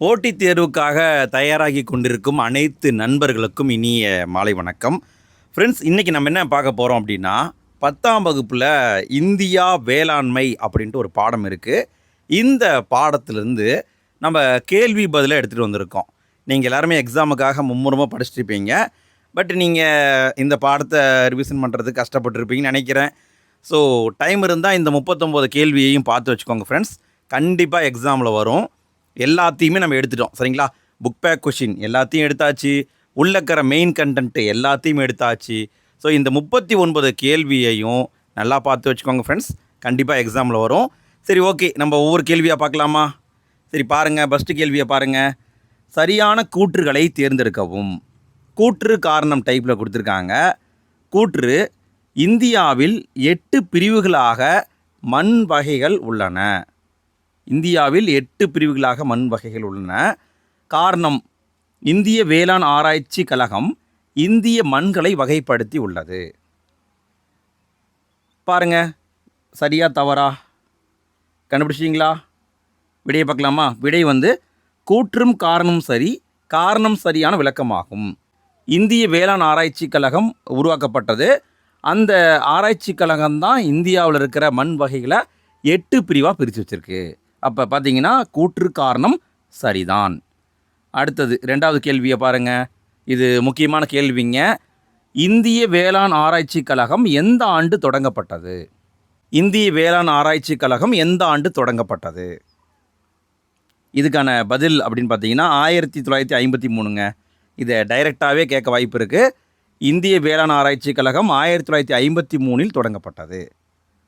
போட்டித் தேர்வுக்காக தயாராகி கொண்டிருக்கும் அனைத்து நண்பர்களுக்கும் இனிய மாலை வணக்கம். ஃப்ரெண்ட்ஸ் இன்றைக்கி நம்ம என்ன பார்க்க போகிறோம் அப்படின்னா பத்தாம் வகுப்பில் இந்தியா வேளாண்மை அப்படின்ட்டு ஒரு பாடம் இருக்குது இந்த பாடத்திலேருந்து நம்ம கேள்வி பதிலாக எடுத்துகிட்டு வந்திருக்கோம். நீங்கள் எல்லாருமே எக்ஸாமுக்காக மும்முரமாக படிச்சிருப்பீங்க. பட் நீங்கள் இந்த பாடத்தை ரிவிஷன் பண்ணுறதுக்கு கஷ்டப்பட்டுருப்பீங்கன்னு நினைக்கிறேன். ஸோ டைம் இருந்தால் இந்த முப்பத்தொம்போது கேள்வியையும் பார்த்து வச்சுக்கோங்க ஃப்ரெண்ட்ஸ் கண்டிப்பாக எக்ஸாமில் வரும். எல்லாத்தையுமே நம்ம எடுத்துட்டோம். சரிங்களா? புக் பேக் கொஷின் எல்லாத்தையும் எடுத்தாச்சு. உள்ளக்கிற மெயின் கண்டென்ட்டு எல்லாத்தையும் எடுத்தாச்சு. ஸோ இந்த முப்பத்தி ஒன்பது கேள்வியையும் நல்லா பார்த்து வச்சுக்கோங்க ஃப்ரெண்ட்ஸ் கண்டிப்பாக எக்ஸாமில் வரும். சரி ஓகே நம்ம ஒவ்வொரு கேள்வியாக பார்க்கலாமா? சரி பாருங்கள் ஃபஸ்ட்டு கேள்வியை பாருங்கள் சரியான கூற்றுகளை தேர்ந்தெடுக்கவும். கூற்று காரணம் டைப்பில் கொடுத்துருக்காங்க. கூற்று இந்தியாவில் எட்டு பிரிவுகளாக மண் வகைகள் உள்ளன. இந்தியாவில் எட்டு பிரிவுகளாக மண் வகைகள் உள்ளன. காரணம் இந்திய வேளாண் ஆராய்ச்சி கழகம் இந்திய மண்களை வகைப்படுத்தி உள்ளது. பாருங்க சரியா தவறா? கண்டுபிடிச்சிங்களா விடையை பார்க்கலாமா? விடை வந்து கூற்றும் காரணம் சரி காரணம் சரியான விளக்கமாகும். இந்திய வேளாண் ஆராய்ச்சி கழகம் உருவாக்கப்பட்டது. அந்த ஆராய்ச்சி கழகம் தான் இந்தியாவில் இருக்கிற மண் வகைகளை எட்டு பிரிவாக பிரித்து வச்சுருக்கு. அப்போ பார்த்தீங்கன்னா கூற்று காரணம் சரிதான். அடுத்தது ரெண்டாவது கேள்வியை பாருங்கள் இது முக்கியமான கேள்விங்க. இந்திய வேளாண் ஆராய்ச்சி கழகம் எந்த ஆண்டு தொடங்கப்பட்டது? இந்திய வேளாண் ஆராய்ச்சி கழகம் எந்த ஆண்டு தொடங்கப்பட்டது? இதுக்கான பதில் அப்படின்னு பார்த்தீங்கன்னா ஆயிரத்தி தொள்ளாயிரத்தி ஐம்பத்தி மூணுங்க. இதை டைரெக்டாகவே கேட்க வாய்ப்பு இருக்குது இந்திய வேளாண் ஆராய்ச்சி கழகம் ஆயிரத்தி தொள்ளாயிரத்தி ஐம்பத்தி மூணில் தொடங்கப்பட்டது.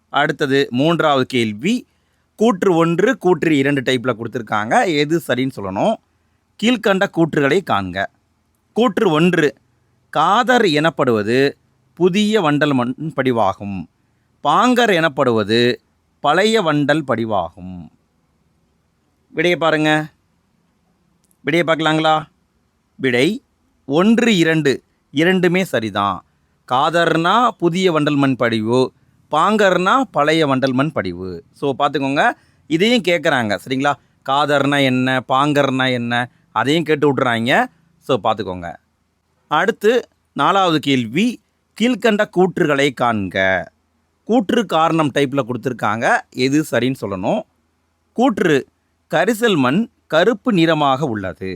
அடுத்தது மூன்றாவது கேள்வி. கூற்று ஒன்று கூற்று இரண்டு டைப்பில் கொடுத்துருக்காங்க. எது சரின்னு சொல்லணும். கீழ்கண்ட கூற்றுகளை காண்க. கூற்று ஒன்று காதர் எனப்படுவது புதிய வண்டல் மண் படிவாகும். பாங்கர் எனப்படுவது பழைய வண்டல் படிவாகும். விடையை பாருங்க. விடையை பார்க்கலாங்களா? விடை ஒன்று இரண்டு இரண்டுமே சரிதான். காதர்னா புதிய வண்டல் மண் படிவு பாங்கர்னா பழைய வண்டல் மண் படிவு. ஸோ பார்த்துக்கோங்க. இதையும் கேட்குறாங்க சரிங்களா? காதர்னா என்ன? பாங்கர்னா என்ன? அதையும் கேட்டு விட்றாங்க ஸோ பார்த்துக்கோங்க. அடுத்து நாலாவது கேள்வி. கீழ்கண்ட கூற்றுகளை காண்க. கூற்று காரணம் டைப்பில் கொடுத்துருக்காங்க. எது சரின்னு சொல்லணும். கூற்று கரிசல் மண் கருப்பு நிறமாக உள்ளது.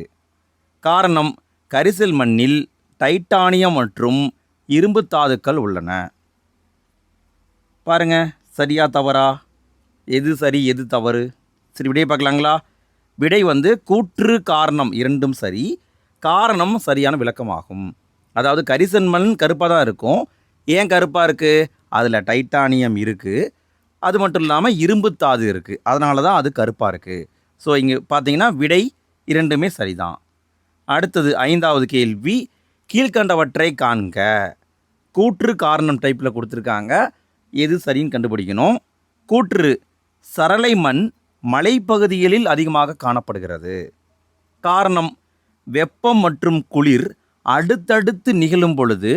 காரணம் கரிசல் மண்ணில் டைட்டானியம் மற்றும் இரும்பு தாதுக்கள் உள்ளன. பாருங்க சரியா தவறா? எது சரி எது தவறு? சரி விடையை பார்க்கலாங்களா? விடை வந்து கூற்று காரணம் இரண்டும் சரி காரணம் சரியான விளக்கமாகும். அதாவது கரிசன்மன் மண் கருப்பாக தான் இருக்கும். ஏன் கருப்பாக இருக்குது அதில் டைட்டானியம் இருக்குது அது மட்டும் இல்லாமல் இரும்பு தாது இருக்குது அதனால தான் அது கருப்பாக இருக்குது ஸோ இங்கே பார்த்தீங்கன்னா விடை இரண்டுமே சரிதான். அடுத்தது ஐந்தாவது கேள்வி கீழ்கண்டவற்றை காண்க. கூற்று காரணம் டைப்பில் கொடுத்துருக்காங்க. எது சரின்னு கண்டுபிடிக்கணும். கூற்று சரளை மண் மலைப்பகுதிகளில் அதிகமாக காணப்படுகிறது. காரணம் வெப்பம் மற்றும் குளிர் அடுத்தடுத்து நிகழும் பொழுது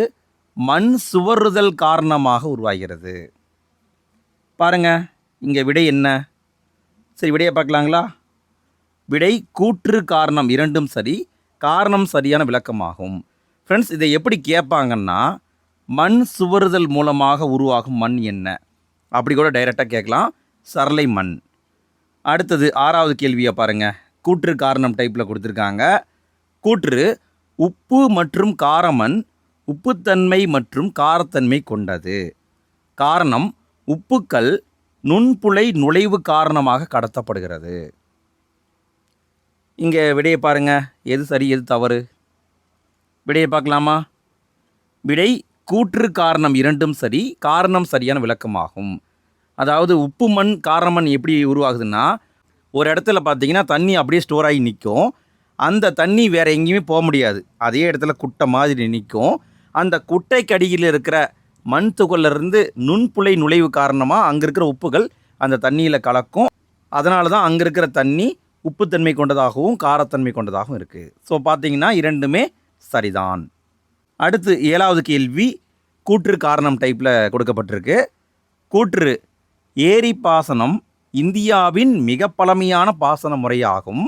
மண் சுவருதல் காரணமாக உருவாகிறது. பாருங்க இங்கே விடை என்ன? சரி விடையை பார்க்கலாங்களா? விடை கூற்று காரணம் இரண்டும் சரி காரணம் சரியான விளக்கமாகும். ஃப்ரெண்ட்ஸ் இதை எப்படி கேட்பாங்கன்னா மண் சுவருதல் மூலமாக உருவாகும் மண் என்ன? அப்படி கூட டைரெக்டாக கேட்கலாம். சரளை மண். அடுத்தது ஆறாவது கேள்வியை பாருங்கள் கூற்று காரணம் டைப்பில் கொடுத்துருக்காங்க. கூற்று உப்பு மற்றும் காரமண் உப்புத்தன்மை மற்றும் காரத்தன்மை கொண்டது. காரணம் உப்புக்கள் நுண்புழை நுழைவு காரணமாக கடத்தப்படுகிறது. இங்கே விடையை பாருங்கள் எது சரி எது தவறு? விடையை பார்க்கலாமா? விடை கூற்று காரணம் இரண்டும் சரி காரணம் சரியான விளக்கமாகும். அதாவது உப்பு மண் காரமண் எப்படி உருவாகுதுன்னா ஒரு இடத்துல பார்த்தீங்கன்னா தண்ணி அப்படியே ஸ்டோர் ஆகி நிற்கும். அந்த தண்ணி வேறு எங்கேயுமே போக முடியாது. அதே இடத்துல குட்டை மாதிரி நிற்கும். அந்த குட்டைக்கடியில் இருக்கிற மண் துகளிலிருந்து நுண்புலை நுழைவு காரணமாக அங்கே இருக்கிற உப்புகள் அந்த தண்ணியில் கலக்கும். அதனால தான் அங்கே இருக்கிற தண்ணி உப்புத்தன்மை கொண்டதாகவும் காரத்தன்மை கொண்டதாகவும் இருக்குது ஸோ பார்த்திங்கன்னா இரண்டுமே சரிதான். அடுத்து ஏழாவது கேள்வி கூற்று காரணம் டைப்பில் கொடுக்கப்பட்டிருக்கு. கூற்று ஏரி பாசனம் இந்தியாவின் மிக பழமையான பாசன முறையாகும்.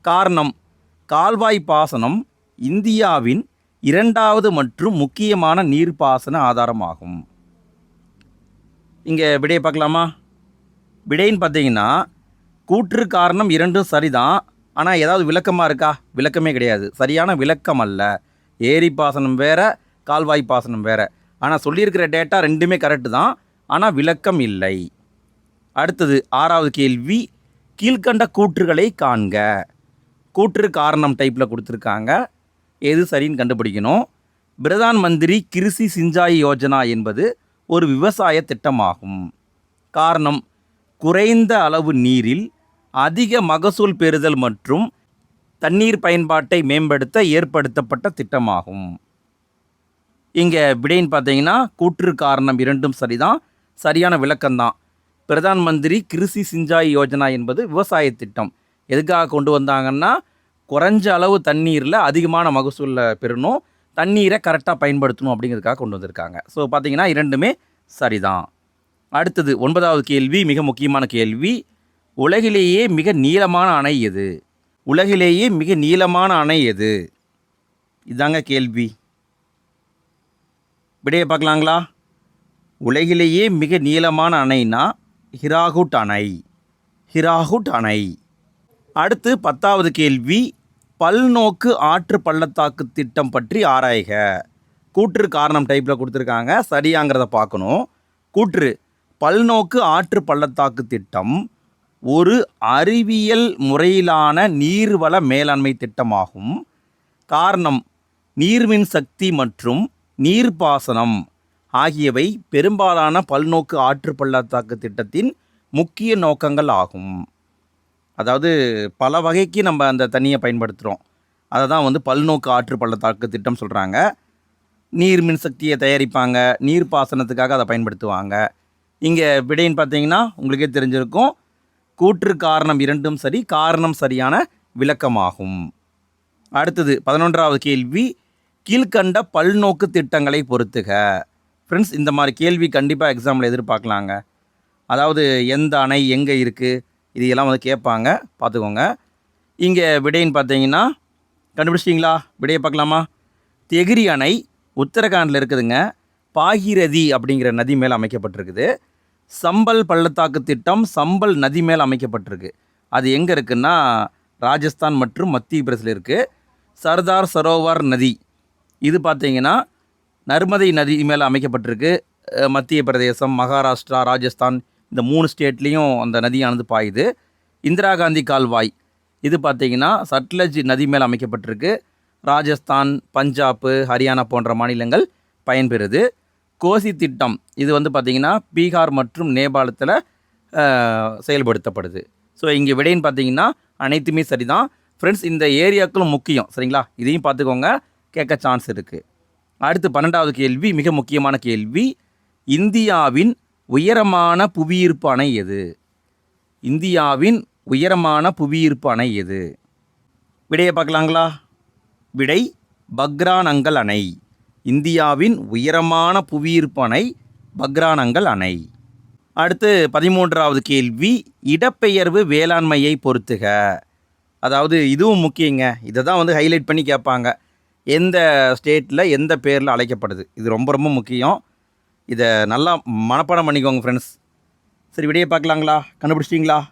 காரணம் கால்வாய் பாசனம் இந்தியாவின் இரண்டாவது மற்றும் முக்கியமான நீர்ப்பாசன ஆதாரமாகும். இங்கே விடையை பார்க்கலாமா? விடைன்னு பார்த்தீங்கன்னா கூற்று காரணம் இரண்டும் சரிதான். ஆனால் ஏதாவது விளக்கமாக இருக்கா? விளக்கமே கிடையாது. சரியான விளக்கம் அல்ல. ஏரி பாசனம் வேறு கால்வாய் பாசனம் வேறு. ஆனால் சொல்லியிருக்கிற டேட்டா ரெண்டுமே கரெக்டு தான். ஆனால் விளக்கம் இல்லை. அடுத்தது ஆறாவது கேள்வி கீழ்கண்ட கூற்றுகளை காண்க. கூற்று காரணம் டைப்பில் கொடுத்துருக்காங்க. எது சரின்னு கண்டுபிடிக்கணும். பிரதான் மந்திரி கிருஷி சிஞ்சாய் யோஜனா என்பது ஒரு விவசாய திட்டமாகும். காரணம் குறைந்த அளவு நீரில் அதிக மகசூல் பெறுதல் மற்றும் தண்ணீர் பயன்பாட்டை மேம்படுத்த ஏற்படுத்தப்பட்ட திட்டமாகும். இங்கே விடைன்னு பார்த்தீங்கன்னா கூற்று காரணம் இரண்டும் சரிதான். சரியான விளக்கம்தான். பிரதான் மந்திரி கிருஷி சிஞ்சாய் யோஜனா என்பது விவசாய திட்டம். எதுக்காக கொண்டு வந்தாங்கன்னா குறைஞ்ச அளவு தண்ணீரில் அதிகமான மகசூலில் பெறணும். தண்ணீரை கரெக்டாக பயன்படுத்தணும் அப்படிங்கிறதுக்காக கொண்டு வந்திருக்காங்க. ஸோ பார்த்தீங்கன்னா இரண்டுமே சரிதான். அடுத்தது ஒன்பதாவது கேள்வி மிக முக்கியமான கேள்வி. உலகிலேயே மிக நீளமான அணை எது? உலகிலேயே மிக நீளமான அணை எது? இதாங்க கேள்வி. விடையை பார்க்கலாங்களா? உலகிலேயே மிக நீளமான அணைனா ஹிராகுட் அணை. ஹிராகுட் அணை. அடுத்து பத்தாவது கேள்வி பல்நோக்கு ஆற்று பள்ளத்தாக்கு திட்டம் பற்றி ஆராய்க. கூற்று காரணம் டைப்பில் கொடுத்துருக்காங்க சரியாங்கிறத பார்க்கணும். கூற்று பல்நோக்கு ஆற்று பள்ளத்தாக்கு திட்டம் ஒரு அறிவியல் முறையிலான நீர்வள மேலாண்மை திட்டமாகும். காரணம் நீர்மின் சக்தி மற்றும் நீர்ப்பாசனம் ஆகியவை பெரும்பாலான பல்நோக்கு ஆற்று பள்ளத்தாக்கு திட்டத்தின் முக்கிய நோக்கங்கள் ஆகும். அதாவது பல வகைக்கு நம்ம அந்த தண்ணியை பயன்படுத்துகிறோம் அதை தான் வந்து பல்நோக்கு ஆற்று பள்ளத்தாக்கு திட்டம் சொல்கிறாங்க நீர் மின்சக்தியை தயாரிப்பாங்க நீர் பாசனத்துக்காக அதை பயன்படுத்துவாங்க. இங்கே விடைன்னு பார்த்தீங்கன்னா உங்களுக்கே தெரிஞ்சிருக்கும். கூற்று காரணம் இரண்டும் சரி காரணம் சரியான விளக்கமாகும். அடுத்தது பதினொன்றாவது கேள்வி கீழ்கண்ட பல்நோக்கு திட்டங்களை பொறுத்துக. ஃப்ரெண்ட்ஸ் இந்த மாதிரி கேள்வி கண்டிப்பாக எக்ஸாமில் எதிர்பார்க்கலாங்க. அதாவது எந்த அணை எங்கே இருக்குது இது எல்லாம் வந்து கேட்பாங்க பார்த்துக்கோங்க. இங்கே விடைன்னு பார்த்தீங்கன்னா கண்டுபிடிச்சிட்டிங்களா? விடையை பார்க்கலாமா? தெகிரி அணை உத்தரகாண்டில் இருக்குதுங்க. பாகிரதி அப்படிங்கிற நதி மேலே அமைக்கப்பட்டிருக்குது. சம்பல் பள்ளத்தாக்கு திட்டம் சம்பல் நதி மேல் அமைக்கப்பட்டிருக்கு. அது எங்கே இருக்குன்னா ராஜஸ்தான் மற்றும் மத்திய பிரதேசில் இருக்குது சர்தார் சரோவர் நதி. இது பார்த்தீங்கன்னா நர்மதை நதி மேலே அமைக்கப்பட்டிருக்கு. மத்திய பிரதேசம் மகாராஷ்டிரா ராஜஸ்தான் இந்த மூணு ஸ்டேட்லேயும் அந்த நதியானது பாயுது. இந்திரா காந்தி கால்வாய். இது பார்த்திங்கன்னா சட்லஜ் நதி மேல் அமைக்கப்பட்டிருக்கு. ராஜஸ்தான் பஞ்சாப்பு ஹரியானா போன்ற மாநிலங்கள் பயன்பெறுது. கோசி திட்டம். இது வந்து பார்த்திங்கன்னா பீகார் மற்றும் நேபாளத்தில் செயல்படுத்தப்படுது. ஸோ இங்கே விடைன்னு பார்த்தீங்கன்னா அனைத்துமே சரி தான் ஃப்ரெண்ட்ஸ் இந்த ஏரியாக்களும் முக்கியம். சரிங்களா? இதையும் பார்த்துக்கோங்க கேட்க சான்ஸ் இருக்குது அடுத்து பன்னெண்டாவது கேள்வி மிக முக்கியமான கேள்வி. இந்தியாவின் உயரமான புவியீர்ப்பு அணை எது? இந்தியாவின் உயரமான புவியீர்ப்பு அணை எது? விடையை பார்க்கலாங்களா? விடை பக்ரானங்கல் அணை. இந்தியாவின் உயரமான புவியீர்ப்பு அணை அணை. அடுத்து பதிமூன்றாவது கேள்வி இடப்பெயர்வு வேளாண்மையை பொறுத்துக. அதாவது இதுவும் முக்கியங்க. இதை தான் வந்து ஹைலைட் பண்ணி கேட்பாங்க. எந்த ஸ்டேட்டில் எந்த பேரில் அழைக்கப்படுது? இது ரொம்ப ரொம்ப முக்கியம். இதை நல்லா மனப்பாடம் பண்ணிக்கோங்க ஃப்ரெண்ட்ஸ் சரி விடையை பார்க்கலாங்களா? கண்டுபிடிச்சிட்டிங்களா?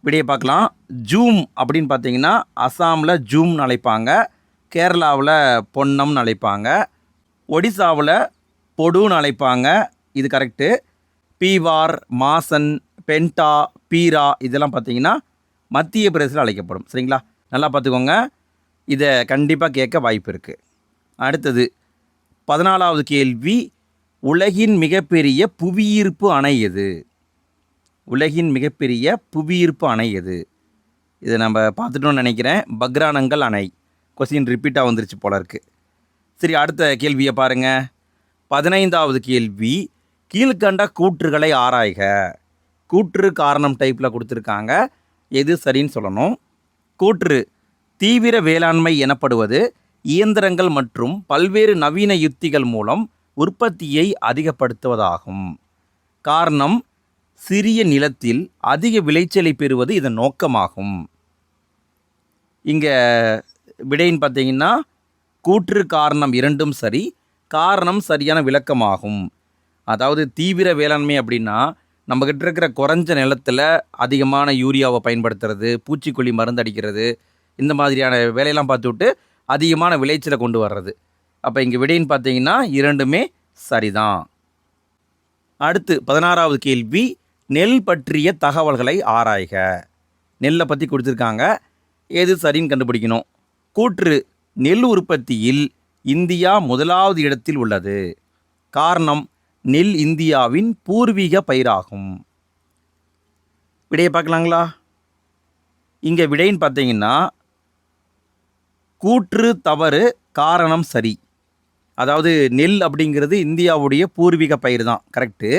விடையை பார்க்கலாம். ஜூம் அப்படின்னு பார்த்தீங்கன்னா அசாமில் ஜூம்னு அழைப்பாங்க. கேரளாவில் பொன்னம்னு அழைப்பாங்க. ஒடிசாவில் பொடுன்னு அழைப்பாங்க. இது கரெக்டு பீவார் மாசன் பென்டா பீரா இதெல்லாம் பார்த்தீங்கன்னா மத்திய பிரதேசத்தில் அழைக்கப்படும். சரிங்களா? நல்லா பார்த்துக்கோங்க. இதை கண்டிப்பாக கேட்க வாய்ப்பு இருக்குது அடுத்தது பதினாலாவது கேள்வி உலகின் மிகப்பெரிய புவியீர்ப்பு அணை எது? உலகின் மிகப்பெரிய புவியீர்ப்பு அணை எது? இதை நம்ம பார்த்துட்டோம்னு நினைக்கிறேன். பக்ரானங்கல் அணை. கொஸ்டின் ரிப்பீட்டாக வந்துருச்சு போல இருக்கு. சரி அடுத்த கேள்வியை பாருங்க. பதினைந்தாவது கேள்வி கீழ்கண்ட கூற்றுகளை ஆராய்க. கூற்று காரணம் டைப்பில் கொடுத்துருக்காங்க. எது சரின்னு சொல்லணும். கூற்று தீவிர வேளாண்மை எனப்படுவது இயந்திரங்கள் மற்றும் பல்வேறு நவீன யுத்திகள் மூலம் உற்பத்தியை அதிகப்படுத்துவதாகும். காரணம் சிறிய நிலத்தில் அதிக விளைச்சலை பெறுவது இதன் நோக்கமாகும். இங்கே விடைன்னு பார்த்தீங்கன்னா கூற்று காரணம் இரண்டும் சரி காரணம் சரியான விளக்கமாகும். அதாவது தீவிர வேளாண்மை அப்படின்னா நம்மக்கிட்ட இருக்கிற குறைஞ்ச நிலத்தில் அதிகமான யூரியாவை பயன்படுத்துறது பூச்சிக்கொல்லி மருந்து அடிக்கிறது இந்த மாதிரியான வேலையெல்லாம் பார்த்துவிட்டு அதிகமான விளைச்சலை கொண்டு வர்றது. அப்போ இங்கே விடைன்னு பார்த்தீங்கன்னா இரண்டுமே சரிதான். அடுத்து பதினாறாவது கேள்வி நெல் பற்றிய தகவல்களை ஆராய்க. நெல்லை பற்றி கொடுத்துருக்காங்க. எது சரின்னு கண்டுபிடிக்கணும். கூற்று நெல் உற்பத்தியில் இந்தியா முதலாவது இடத்தில் உள்ளது. காரணம் நெல் இந்தியாவின் பூர்வீக பயிராகும். விடையை பார்க்கலாங்களா? இங்கே விடைன்னு பார்த்தீங்கன்னா கூற்று தவறு காரணம் சரி. அதாவது நெல் அப்படிங்கிறது இந்தியாவுடைய பூர்வீக பயிர் தான் கரெக்டு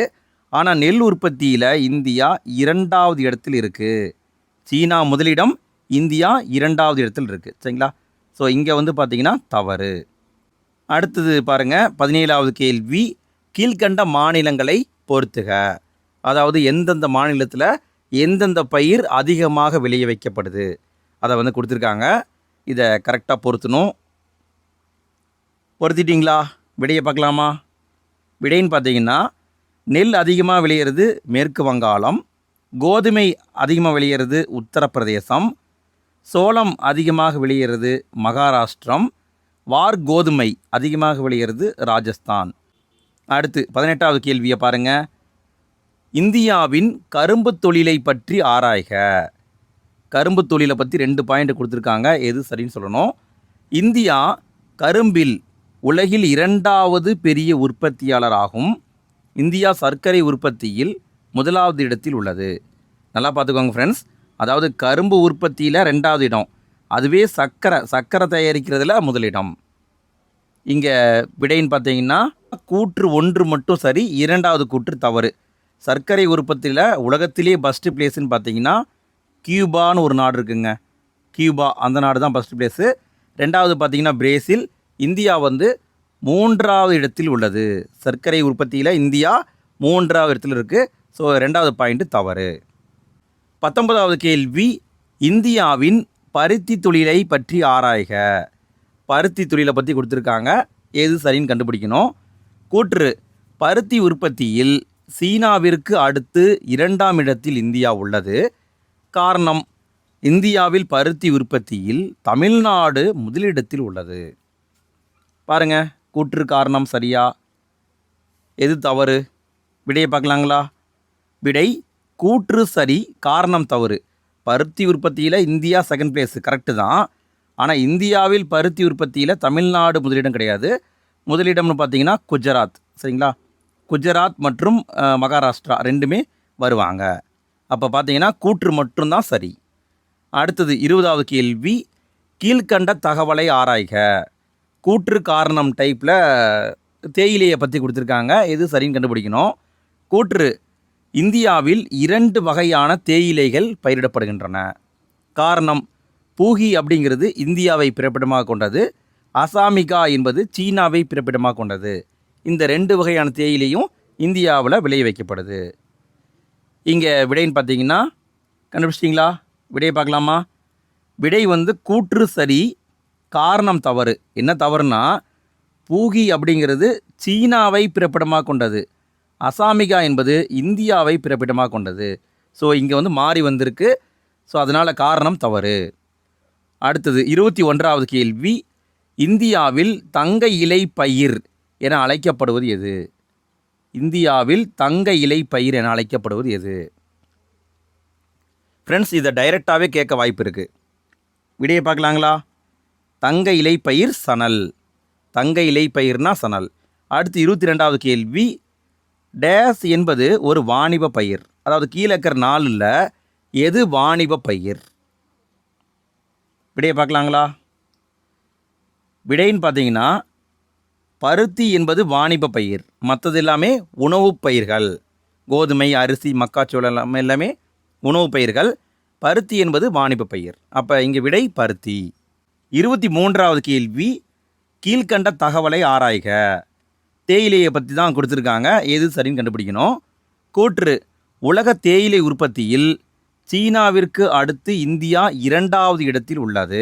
ஆனால் நெல் உற்பத்தியில் இந்தியா இரண்டாவது இடத்தில் இருக்குது சீனா முதலிடம் இந்தியா இரண்டாவது இடத்தில் இருக்குது சரிங்களா? ஸோ இங்கே வந்து பார்த்தீங்கன்னா தவறு. அடுத்தது பாருங்கள் பதினேழாவது கேள்வி கீழ்கண்ட மாநிலங்களை பொறுத்துக. அதாவது எந்தெந்த மாநிலத்தில் எந்தெந்த பயிர் அதிகமாக விளைய வைக்கப்படுது. அதை வந்து கொடுத்துருக்காங்க. இதை கரெக்டாக பொருத்தணும். பொருத்திட்டிங்களா? விடையை பார்க்கலாமா? விடைன்னு பார்த்தீங்கன்னா நெல் அதிகமாக விளையிறது மேற்கு வங்காளம் கோதுமை அதிகமாக விளையிறது உத்தரப்பிரதேசம் சோளம் அதிகமாக விளையிறது மகாராஷ்டிரம் வார் கோதுமை அதிகமாக விளையிறது ராஜஸ்தான். அடுத்து பதினெட்டாவது கேள்வியை பாருங்க. இந்தியாவின் கரும்பு தொழிலை பற்றி ஆராய்க. கரும்பு தொழிலை பற்றி ரெண்டு பாயிண்ட் கொடுத்துருக்காங்க. எது சரின்னு சொல்லணும். இந்தியா கரும்பில் உலகில் இரண்டாவது பெரிய உற்பத்தியாளராகும் இந்தியா சர்க்கரை உற்பத்தியில் முதலாவது இடத்தில் உள்ளது. நல்லா பார்த்துக்கோங்க ஃப்ரெண்ட்ஸ் அதாவது கரும்பு உற்பத்தியில் ரெண்டாவது இடம். அதுவே சர்க்கரை சர்க்கரை தயாரிக்கிறதுல முதலிடம் இங்கே விடைன்னு பார்த்தீங்கன்னா கூற்று ஒன்று மட்டும் சரி இரண்டாவது கூற்று தவறு. சர்க்கரை உற்பத்தியில் உலகத்திலே ஃபஸ்ட்டு பிளேஸ்ன்னு பார்த்தீங்கன்னா கியூபான்னு ஒரு நாடு இருக்குங்க. கியூபா அந்த நாடு தான் ஃபஸ்ட்டு பிளேஸு ரெண்டாவது பார்த்திங்கன்னா பிரேசில். இந்தியா வந்து மூன்றாவது இடத்தில் உள்ளது. சர்க்கரை உற்பத்தியில் இந்தியா மூன்றாவது இடத்தில் இருக்குது ஸோ ரெண்டாவது பாயிண்ட்டு தவறு. பத்தொன்பதாவது கேள்வி இந்தியாவின் பருத்தி தொழிலை பற்றி ஆராய்க. பருத்தி தொழிலை பற்றி கொடுத்துருக்காங்க. எது சரின்னு கண்டுபிடிக்கணும். கூற்று பருத்தி உற்பத்தியில் சீனாவிற்கு அடுத்து இரண்டாம் இடத்தில் இந்தியா உள்ளது. காரணம் இந்தியாவில் பருத்தி உற்பத்தியில் தமிழ்நாடு முதலிடத்தில் உள்ளது. பாருங்க கூற்று காரணம் சரியா? எது தவறு? விடையை பார்க்கலாங்களா? விடை கூற்று சரி காரணம் தவறு. பருத்தி உற்பத்தியில் இந்தியா செகண்ட் பிளேஸ் கரெக்டு தான். ஆனால் இந்தியாவில் பருத்தி உற்பத்தியில் தமிழ்நாடு முதலிடம் கிடையாது. முதலிடம்னு பார்த்தீங்கன்னா குஜராத். சரிங்களா? குஜராத் மற்றும் மகாராஷ்டிரா ரெண்டுமே வருவாங்க. அப்போ பார்த்தீங்கன்னா கூற்று மட்டும்தான் சரி. அடுத்தது இருபதாவது கேள்வி. கீழ்கண்ட தகவலை ஆராய்க. கூற்று காரணம் டைப்பில் தேயிலையை பற்றி கொடுத்துருக்காங்க. எது சரின்னு கண்டுபிடிக்கணும். கூற்று இந்தியாவில் இரண்டு வகையான தேயிலைகள் பயிரிடப்படுகின்றன. காரணம் பூகி அப்படிங்கிறது இந்தியாவை பிறப்பிடமாக கொண்டது அசாமிகா என்பது சீனாவை பிறப்பிடமாக கொண்டது. இந்த ரெண்டு வகையான தேயிலையும் இந்தியாவில் விளைய வைக்கப்படுது. இங்கே விடைன்னு பார்த்தீங்கன்னா கண்டுபிடிச்சிட்டிங்களா? விடையை பார்க்கலாமா? விடை வந்து கூற்று சரி காரணம் தவறு. என்ன தவறுனா பூகி அப்படிங்கிறது சீனாவை பிறப்பிடமாக கொண்டது. அசாமிகா என்பது இந்தியாவை பிறப்பிடமாக கொண்டது. ஸோ இங்கே வந்து மாறி வந்திருக்கு. ஸோ அதனால் காரணம் தவறு. அடுத்தது இருபத்தி ஒன்றாவது கேள்வி. இந்தியாவில் தங்க இலை பயிர் என அழைக்கப்படுவது எது? இந்தியாவில் தங்க இலை பயிர் என அழைக்கப்படுவது எது? ஃப்ரெண்ட்ஸ் இதை டைரெக்டாகவே கேட்க வாய்ப்பு இருக்குது விடையை பார்க்கலாங்களா? தங்க இலை பயிர் சணல். தங்க இலை பயிர்னா சணல். அடுத்து இருபத்தி ரெண்டாவது கேள்வி. டேஸ் என்பது ஒரு வாணிப பயிர். அதாவது கீழே இருக்கிற நாளில் எது வாணிப பயிர்? விடையை பார்க்கலாங்களா? விடைன்னு பார்த்தீங்கன்னா பருத்தி என்பது வாணிப பயிர். மற்றது எல்லாமே உணவுப் பயிர்கள். கோதுமை அரிசி மக்காச்சோளம் எல்லாமே எல்லாமே உணவுப் பயிர்கள். பருத்தி என்பது வாணிப பயிர். அப்போ இங்கே விடை பருத்தி. இருபத்தி மூன்றாவது கேள்வி கீழ்கண்ட தகவலை ஆராய்க. தேயிலையை பற்றி தான் கொடுத்துருக்காங்க. எது சரின்னு கண்டுபிடிக்கணும். கூற்று. உலக தேயிலை உற்பத்தியில் சீனாவிற்கு அடுத்து இந்தியா இரண்டாவது இடத்தில் உள்ளது.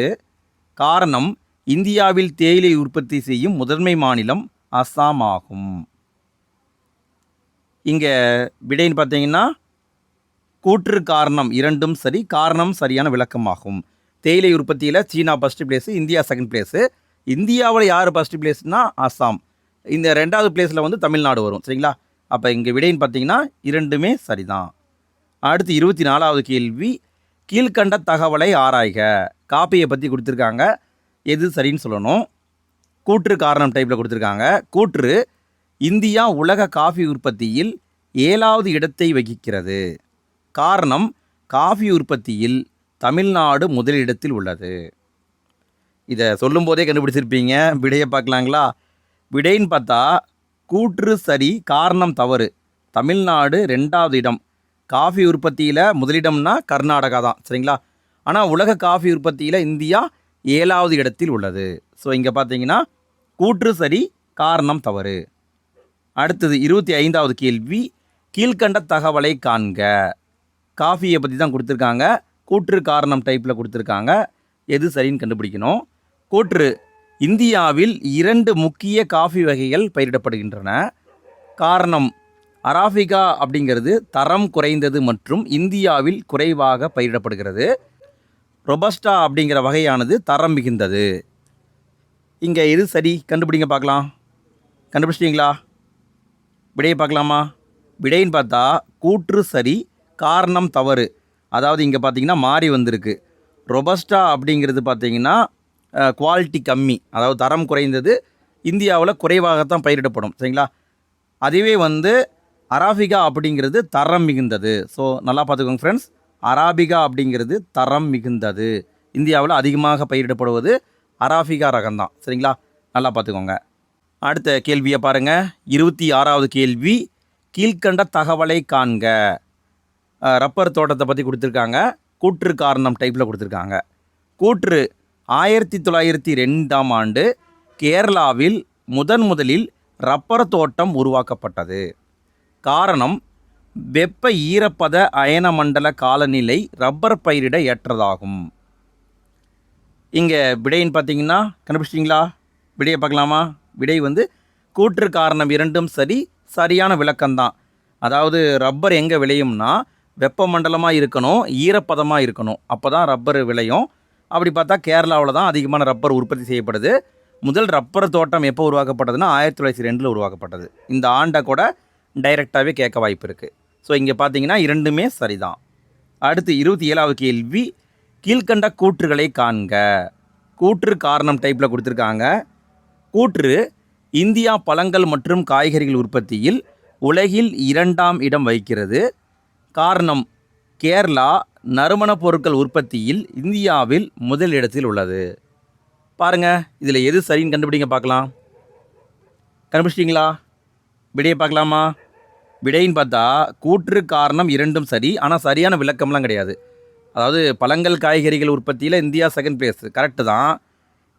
காரணம் இந்தியாவில் தேயிலை உற்பத்தி செய்யும் முதன்மை மாநிலம் அஸ்ஸாம் ஆகும். இங்கே விடைன்னு பார்த்தீங்கன்னா கூற்று காரணம் இரண்டும் சரி காரணம் சரியான விளக்கமாகும். தேயிலை உற்பத்தியில் சீனா first place India second place இந்தியாவில் யார் ஃபஸ்ட்டு பிளேஸ்னால் அஸ்ஸாம் இந்த ரெண்டாவது பிளேஸில் வந்து தமிழ்நாடு வரும் சரிங்களா? அப்போ இங்கே விடைன்னு பார்த்தீங்கன்னா இரண்டுமே சரிதான். அடுத்து இருபத்தி நாலாவது கேள்வி கீழ்கண்ட தகவலை ஆராய்க. காப்பியை பற்றி கொடுத்துருக்காங்க. எது சரின்னு சொல்லணும். கூற்று காரணம் டைப்பில் கொடுத்துருக்காங்க. கூற்று இந்தியா உலக காஃபி உற்பத்தியில் ஏழாவது இடத்தை வகிக்கிறது. காரணம் காஃபி உற்பத்தியில் தமிழ்நாடு முதலிடத்தில் உள்ளது. இதை சொல்லும்போதே கண்டுபிடிச்சிருப்பீங்க. விடையை பார்க்கலாங்களா? விடைன்னு பார்த்தா கூற்று சரி காரணம் தவறு. தமிழ்நாடு ரெண்டாவது இடம். காஃபி உற்பத்தியில் முதலிடம்னா கர்நாடகா தான் சரிங்களா? ஆனால் உலக காஃபி உற்பத்தியில் இந்தியா ஏழாவது இடத்தில் உள்ளது. ஸோ இங்கே பார்த்தீங்கன்னா கூற்று சரி காரணம் தவறு. அடுத்தது இருபத்தி ஐந்தாவது கேள்வி. கீழ்கண்ட தகவலை காண்க. காஃபியை பற்றி தான் கொடுத்துருக்காங்க. கூற்று காரணம் டைப்பில் கொடுத்துருக்காங்க. எது சரின்னு கண்டுபிடிக்கணும். கூற்று இந்தியாவில் இரண்டு முக்கிய காஃபி வகைகள் பயிரிடப்படுகின்றன. காரணம் அராபிகா அப்படிங்கிறது தரம் குறைந்தது மற்றும் இந்தியாவில் குறைவாக பயிரிடப்படுகிறது. ரொபஸ்டா அப்படிங்கிற வகையானது தரம் மிகுந்தது. இங்கே எது சரி கண்டுபிடிங்க பார்க்கலாம். கண்டுபிடிச்சிட்டிங்களா? விடையை பார்க்கலாமா? விடைன்னு பார்த்தா கூற்று சரி காரணம் தவறு. அதாவது இங்கே பார்த்தீங்கன்னா மாறி வந்திருக்கு. ரொபஸ்டா அப்படிங்கிறது பார்த்தீங்கன்னா குவாலிட்டி கம்மி. அதாவது தரம் குறைந்தது இந்தியாவில் குறைவாகத்தான் பயிரிடப்படும். சரிங்களா? அதுவே வந்து அராபிகா அப்படிங்கிறது தரம் மிகுந்தது. ஸோ நல்லா பார்த்துக்கோங்க ஃப்ரெண்ட்ஸ் அராபிகா அப்படிங்கிறது தரம் மிகுந்தது. இந்தியாவில் அதிகமாக பயிரிடப்படுவது அராபிகா ரகம்தான். சரிங்களா? நல்லா பார்த்துக்கோங்க. அடுத்த கேள்வியை பாருங்கள் இருபத்தி ஆறாவது கேள்வி. கீழ்கண்ட தகவலை காண்க. ரப்பர் தோட்டத்தை பற்றி கொடுத்துருக்காங்க. கூற்று காரணம் டைப்பில் கொடுத்துருக்காங்க. கூற்று ஆயிரத்தி தொள்ளாயிரத்தி ரெண்டாம் ஆண்டு கேரளாவில் முதன் முதலில் ரப்பர் தோட்டம் உருவாக்கப்பட்டது. காரணம் வெப்ப ஈரப்பத அயன மண்டல காலநிலை ரப்பர் பயிரிட ஏற்றதாகும். இங்கே விடைன்னு பார்த்தீங்கன்னா கண்டுபிடிச்சிட்டிங்களா? விடையை பார்க்கலாமா? விடை வந்து கூற்று காரணம் இரண்டும் சரி சரியான விளக்கம்தான். அதாவது ரப்பர் எங்கே விளையும்னா வெப்பமண்டலமாக இருக்கணும் ஈரப்பதமாக இருக்கணும். அப்போ தான் ரப்பர் விளையும். அப்படி பார்த்தா கேரளாவில் தான் அதிகமான ரப்பர் உற்பத்தி செய்யப்படுது. முதல் ரப்பர் தோட்டம் எப்போ உருவாக்கப்பட்டதுன்னா ஆயிரத்தி தொள்ளாயிரத்தி ரெண்டில் உருவாக்கப்பட்டது. இந்த ஆண்டை கூட டைரெக்டாகவே கேட்க வாய்ப்பு இருக்குது ஸோ இங்கே பார்த்தீங்கன்னா இரண்டுமே சரிதான். அடுத்து இருபத்தி ஏழாவது கேள்வி கீழ்கண்ட கூற்றுகளை காண்க. கூற்று காரணம் டைப்பில் கொடுத்துருக்காங்க. கூற்று இந்தியா பழங்கள் மற்றும் காய்கறிகள் உற்பத்தியில் உலகில் இரண்டாம் இடம் வகிக்கிறது. காரணம் கேரளா நறுமணப் பொருட்கள் உற்பத்தியில் இந்தியாவில் முதல் இடத்தில் உள்ளது. பாருங்க இதில் எது சரின்னு கண்டுபிடிங்க பார்க்கலாம். கண்டுபிடிச்சிட்டிங்களா? விடையை பார்க்கலாமா? விடைன்னு பார்த்தா கூற்று காரணம் இரண்டும் சரி ஆனால் சரியான விளக்கம்லாம் கிடையாது. அதாவது பழங்கள் காய்கறிகள் உற்பத்தியில் இந்தியா செகண்ட் பிளேஸ் கரெக்டு தான்.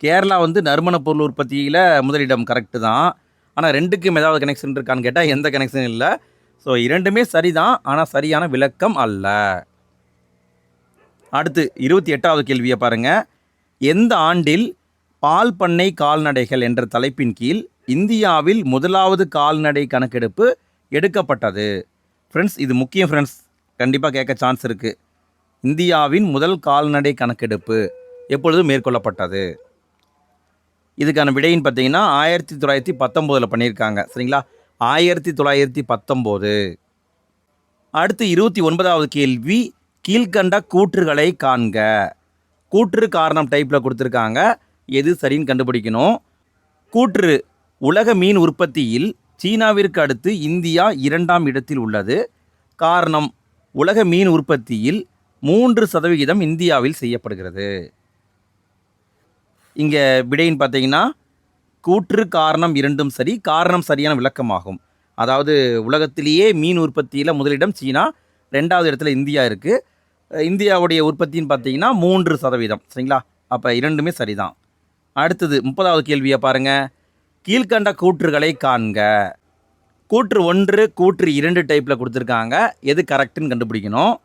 கேரளா வந்து நறுமணப் பொருள் உற்பத்தியில் முதலிடம் கரெக்டு தான். ஆனால் ரெண்டுக்கும் ஏதாவது கனெக்ஷன் இருக்கான்னு கேட்டால் எந்த கனெக்ஷனும் இல்லை. ஸோ இரண்டுமே சரிதான் ஆனால் சரியான விளக்கம் அல்ல. அடுத்து இருபத்தி எட்டாவது கேள்வியை பாருங்கள் எந்த ஆண்டில் பால் பண்ணை கால்நடைகள் என்ற தலைப்பின் கீழ் இந்தியாவில் முதலாவது கால்நடை கணக்கெடுப்பு எடுக்கப்பட்டது? ஃப்ரெண்ட்ஸ் இது முக்கியம் ஃப்ரெண்ட்ஸ் கண்டிப்பாக கேட்க சான்ஸ் இருக்குது இந்தியாவின் முதல் கால்நடை கணக்கெடுப்பு எப்பொழுது மேற்கொள்ளப்பட்டது? இதுக்கான விடைன்னு பார்த்தீங்கன்னா ஆயிரத்தி தொள்ளாயிரத்தி பத்தொம்போதில் பண்ணியிருக்காங்க. சரிங்களா? ஆயிரத்தி தொள்ளாயிரத்தி பத்தொம்போது. அடுத்து இருபத்தி ஒன்பதாவது கேள்வி. கீழ்கண்ட கூற்றுகளை காண்க. கூற்று காரணம் டைப்பில் கொடுத்துருக்காங்க. எது சரின்னு கண்டுபிடிக்கணும். கூற்று உலக மீன் உற்பத்தியில் சீனாவிற்கு அடுத்து இந்தியா இரண்டாம் இடத்தில் உள்ளது. காரணம் உலக மீன் உற்பத்தியில் மூன்று சதவிகிதம் இந்தியாவில் செய்யப்படுகிறது. இங்கே விடைன்னு பார்த்தீங்கன்னா கூற்று காரணம் இரண்டும் சரி காரணம் சரியான விளக்கமாகும். அதாவது உலகத்திலேயே மீன் உற்பத்தியில் முதலிடம் சீனா ரெண்டாவது இடத்துல இந்தியா இருக்குது இந்தியாவுடைய உற்பத்தின்னு பார்த்தீங்கன்னா மூன்று சதவீதம். சரிங்களா? அப்போ இரண்டுமே சரிதான். அடுத்தது முப்பதாவது கேள்வியை பாருங்கள் கீழ்கண்ட கூற்றுகளை காண்க. கூற்று ஒன்று கூற்று இரண்டு டைப்பில் கொடுத்துருக்காங்க. எது கரெக்டுன்னு கண்டுபிடிக்கணும்.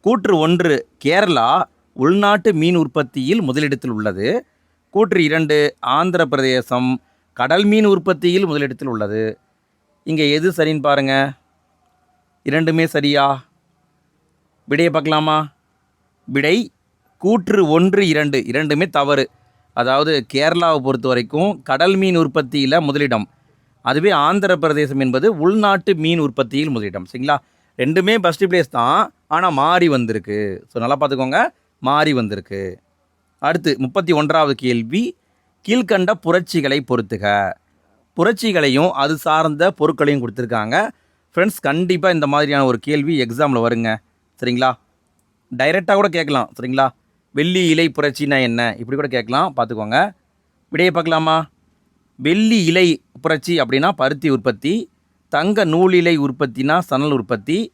கூற்று ஒன்று கேரளா உள்நாட்டு மீன் உற்பத்தியில் முதலிடத்தில் உள்ளது. கூற்று இரண்டு ஆந்திர பிரதேசம் கடல் மீன் உற்பத்தியில் முதலிடத்தில் உள்ளது. இங்கே எது சரின்னு பாருங்கள் இரண்டுமே சரியா? விடையை பார்க்கலாமா? விடை கூற்று ஒன்று இரண்டு. இரண்டுமே தவறு. அதாவது கேரளாவை பொறுத்த வரைக்கும் கடல் மீன் உற்பத்தியில் முதலிடம். அதுவே ஆந்திர பிரதேசம் என்பது உள்நாட்டு மீன் உற்பத்தியில் முதலிடம். சரிங்களா? ரெண்டுமே ஃபஸ்ட்டு பிளேஸ் தான். ஆனால் மாறி வந்திருக்கு. ஸோ நல்லா பார்த்துக்கோங்க. மாறி வந்திருக்கு. அடுத்து முப்பத்தி ஒன்றாவது கேள்வி. கீழ்கண்ட புரட்சிகளை பொறுத்துக. புரட்சிகளையும் அது சார்ந்த பொருட்களையும் கொடுத்துருக்காங்க. ஃப்ரெண்ட்ஸ் கண்டிப்பாக இந்த மாதிரியான ஒரு கேள்வி எக்ஸாமில் வருங்க. சரிங்களா? டைரெக்டாக கூட கேட்கலாம் சரிங்களா? வெள்ளி இலை புரட்சினா என்ன? இப்படி கூட கேட்கலாம் பார்த்துக்கோங்க. விடையை பார்க்கலாமா? வெள்ளி இலை புரட்சி அப்படின்னா பருத்தி உற்பத்தி தங்க நூலிலை உற்பத்தினா சணல் உற்பத்தி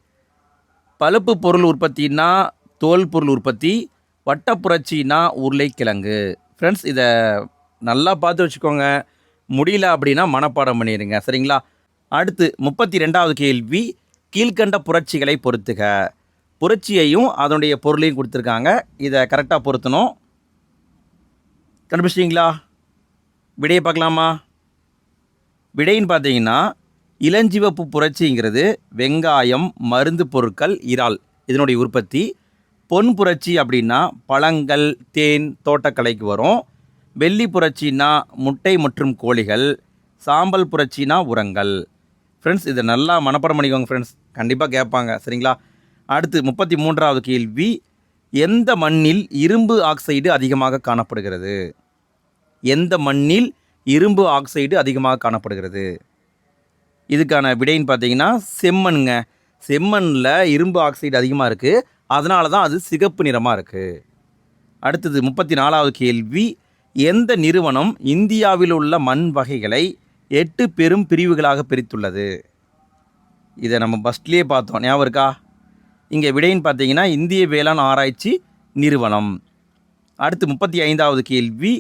பழுப்பு பொருள் உற்பத்தினா தோல் பொருள் உற்பத்தி வட்ட புரட்சினா உருளைக்கிழங்கு. ஃப்ரெண்ட்ஸ் இதை நல்லா பார்த்து வச்சுக்கோங்க. முடியல அப்படின்னா மனப்பாடம் பண்ணிடுங்க சரிங்களா? அடுத்து முப்பத்தி ரெண்டாவது கேள்வி கீழ்கண்ட புரட்சிகளை பொறுத்துக. புரட்சியையும் அதனுடைய பொருளையும் கொடுத்துருக்காங்க. இதை கரெக்டாக பொருத்தணும். கண்டுபிடிச்சிட்டிங்களா? விடையை பார்க்கலாமா? விடைன்னு பார்த்தீங்கன்னா இளஞ்சிவப்பு புரட்சிங்கிறது வெங்காயம் மருந்து பொருட்கள் இறால். இதனுடைய உற்பத்தி. பொன் புரட்சி அப்படின்னா பழங்கள் தேன் தோட்டக்கலைக்கு வரும். வெள்ளி புரட்சினா முட்டை மற்றும் கோழிகள். சாம்பல் புரட்சினா உரங்கள். ஃப்ரெண்ட்ஸ் இதை நல்லா மனப்பாடம் பண்ணிக்கோங்க ஃப்ரெண்ட்ஸ் கண்டிப்பாக கேட்பாங்க சரிங்களா? அடுத்து முப்பத்தி மூன்றாவது கேள்வி எந்த மண்ணில் இரும்பு ஆக்சைடு அதிகமாக காணப்படுகிறது? எந்த மண்ணில் இரும்பு ஆக்சைடு அதிகமாக காணப்படுகிறது? இதுக்கான விடைன்னு பார்த்தீங்கன்னா செம்மண்ங்க செம்மண்ணில் இரும்பு ஆக்சைடு அதிகமாக இருக்குது அதனால தான் அது சிகப்பு நிறமாக இருக்குது அடுத்தது முப்பத்தி நாலாவது கேள்வி எந்த நிறுவனம் இந்தியாவில் உள்ள மண் வகைகளை எட்டு பெரும் பிரிவுகளாக பிரித்துள்ளது? இதை நம்ம ஃபஸ்ட்லேயே பார்த்தோம். ஞாபகம் இருக்கா? இங்கே விடைன்னு பார்த்தீங்கன்னா இந்திய வேளாண் ஆராய்ச்சி நிறுவனம். அடுத்து முப்பத்தி ஐந்தாவது கேள்வி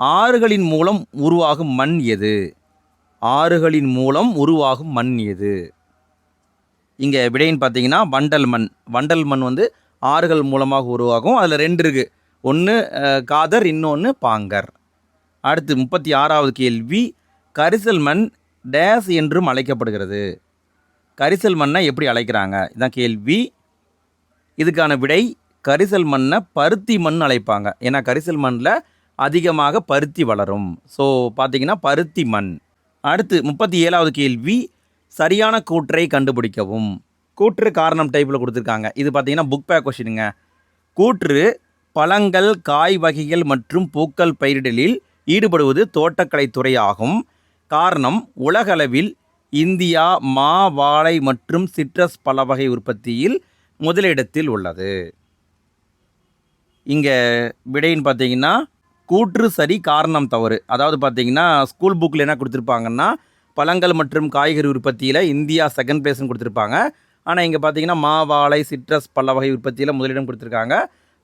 ஆறுகளின் மூலம் உருவாகும் மண் எது? ஆறுகளின் மூலம் உருவாகும் மண் எது? இங்கே விடைன்னு பார்த்தீங்கன்னா வண்டல் மண். வண்டல் மண் வந்து ஆறுகள் மூலமாக உருவாகும். அதில் ரெண்டு இருக்குது ஒன்று காதர் இன்னொன்று பாங்கர். அடுத்து முப்பத்தி ஆறாவது கேள்வி கரிசல் மண் டேஸ் என்றும் அழைக்கப்படுகிறது. கரிசல் மண்ணை எப்படி அழைக்கிறாங்க? இதான் கேள்வி. இதுக்கான விடை கரிசல் மண்ணை பருத்தி மண் அழைப்பாங்க. ஏன்னா கரிசல் மண்ணில் அதிகமாக பருத்தி வளரும். ஸோ பார்த்தீங்கன்னா பருத்தி மண். அடுத்து முப்பத்தி ஏழாவது கேள்வி சரியான கூற்றை கண்டுபிடிக்கவும். கூற்று காரணம் டைப்பில் கொடுத்துருக்காங்க. இது பார்த்திங்கன்னா புக் பேக் கொஷினுங்க கூற்று பழங்கள் காய் வகைகள் மற்றும் பூக்கள் பயிரிடலில் ஈடுபடுவது தோட்டக்கலைத்துறை ஆகும் காரணம் உலகளவில் இந்தியா மா வாழை மற்றும் சிட்ரஸ் பல வகை உற்பத்தியில் முதலிடத்தில் உள்ளது. இங்கே விடைன்னு பார்த்தீங்கன்னா கூற்று சரி காரணம் தவறு. அதாவது பார்த்தீங்கன்னா ஸ்கூல் புக்கில் என்ன கொடுத்துருப்பாங்கன்னா பழங்கள் மற்றும் காய்கறி உற்பத்தியில் இந்தியா செகண்ட் பிளேஸ்னு கொடுத்துருப்பாங்க. ஆனால் இங்கே பார்த்தீங்கன்னா மா வாழை சிட்ரஸ் பல வகை உற்பத்தியில் முதலிடம் கொடுத்துருக்காங்க.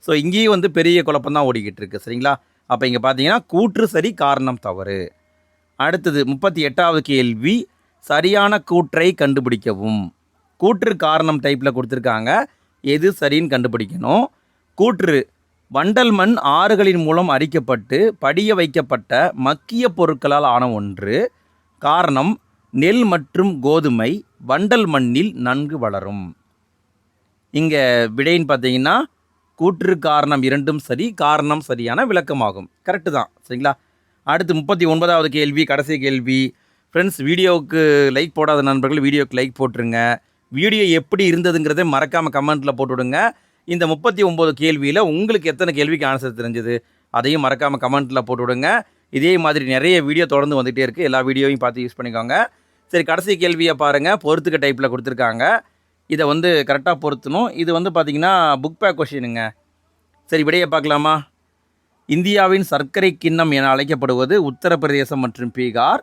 ஸோ இங்கேயும் வந்து பெரிய குழப்பம் தான் ஓடிக்கிட்டு இருக்குது சரிங்களா? அப்போ இங்கே பார்த்தீங்கன்னா கூற்று சரி காரணம் தவறு. அடுத்தது முப்பத்தி எட்டாவது கேள்வி சரியான கூற்றை கண்டுபிடிக்கவும். கூற்று காரணம் டைப்பில் கொடுத்துருக்காங்க. எது சரின்னு கண்டுபிடிக்கணும். கூற்று வண்டல் மண் ஆறுகளின் மூலம் அரிக்கப்பட்டு படிய வைக்கப்பட்ட மக்கிய பொருட்களால் ஆன ஒன்று. காரணம் நெல் மற்றும் கோதுமை வண்டல் மண்ணில் நன்கு வளரும். இங்கே விடைன்னு பார்த்தீங்கன்னா கூற்று காரணம் இரண்டும் சரி காரணம் சரியான விளக்கமாகும். கரெக்டு தான். சரிங்களா? அடுத்து முப்பத்தி ஒன்பதாவது கேள்வி கடைசி கேள்வி. ஃப்ரெண்ட்ஸ் வீடியோவுக்கு லைக் போடாத நண்பர்கள் வீடியோவுக்கு லைக் போட்டுருங்க. வீடியோ எப்படி இருந்ததுங்கிறத மறக்காமல் கமெண்ட்டில் போட்டுவிடுங்க இந்த முப்பத்தி ஒம்பது கேள்வியில் உங்களுக்கு எத்தனை கேள்விக்கு ஆன்சர் தெரிஞ்சது? அதையும் மறக்காமல் கமெண்ட்டில் போட்டுவிடுங்க இதே மாதிரி நிறைய வீடியோ தொடர்ந்து வந்துகிட்டே இருக்குது எல்லா வீடியோவையும் பார்த்து யூஸ் பண்ணிக்கோங்க. சரி கடைசி கேள்வியை பாருங்கள் பொறுத்துக்க டைப்பில் கொடுத்துருக்காங்க. இதை வந்து கரெக்டாக பொருத்தணும். இது வந்து பார்த்திங்கன்னா புக் பேக் கொஷினுங்க சரி விடையை பார்க்கலாமா? இந்தியாவின் சர்க்கரை கிண்ணம் என அழைக்கப்படுவது உத்தரப்பிரதேசம் மற்றும் பீகார்.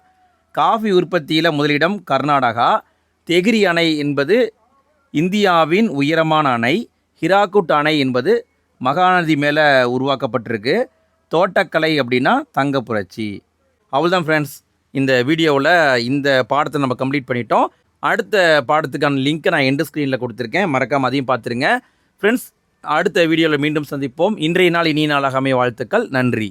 காஃபி உற்பத்தியில் முதலிடம் கர்நாடகா. தெகிரி அணை என்பது இந்தியாவின் உயரமான அணை ஹிராகுட் அணை என்பது மகாநதி மேலே உருவாக்கப்பட்டிருக்கு. தோட்டக்கலை அப்படின்னா தங்க புரட்சி அவ்வளோதான் ஃப்ரெண்ட்ஸ் இந்த வீடியோவில் இந்த பாடத்தை நம்ம கம்ப்ளீட் பண்ணிட்டோம். அடுத்த பாடத்துக்கான லிங்க்கை நான் எண்டு ஸ்க்ரீனில் கொடுத்துருக்கேன். மறக்காமல் அதையும் பார்த்துருங்க. ஃப்ரெண்ட்ஸ் அடுத்த வீடியோவில் மீண்டும் சந்திப்போம். இன்றைய நாள் இனிய நாளாக அமைய வாழ்த்துக்கள். நன்றி.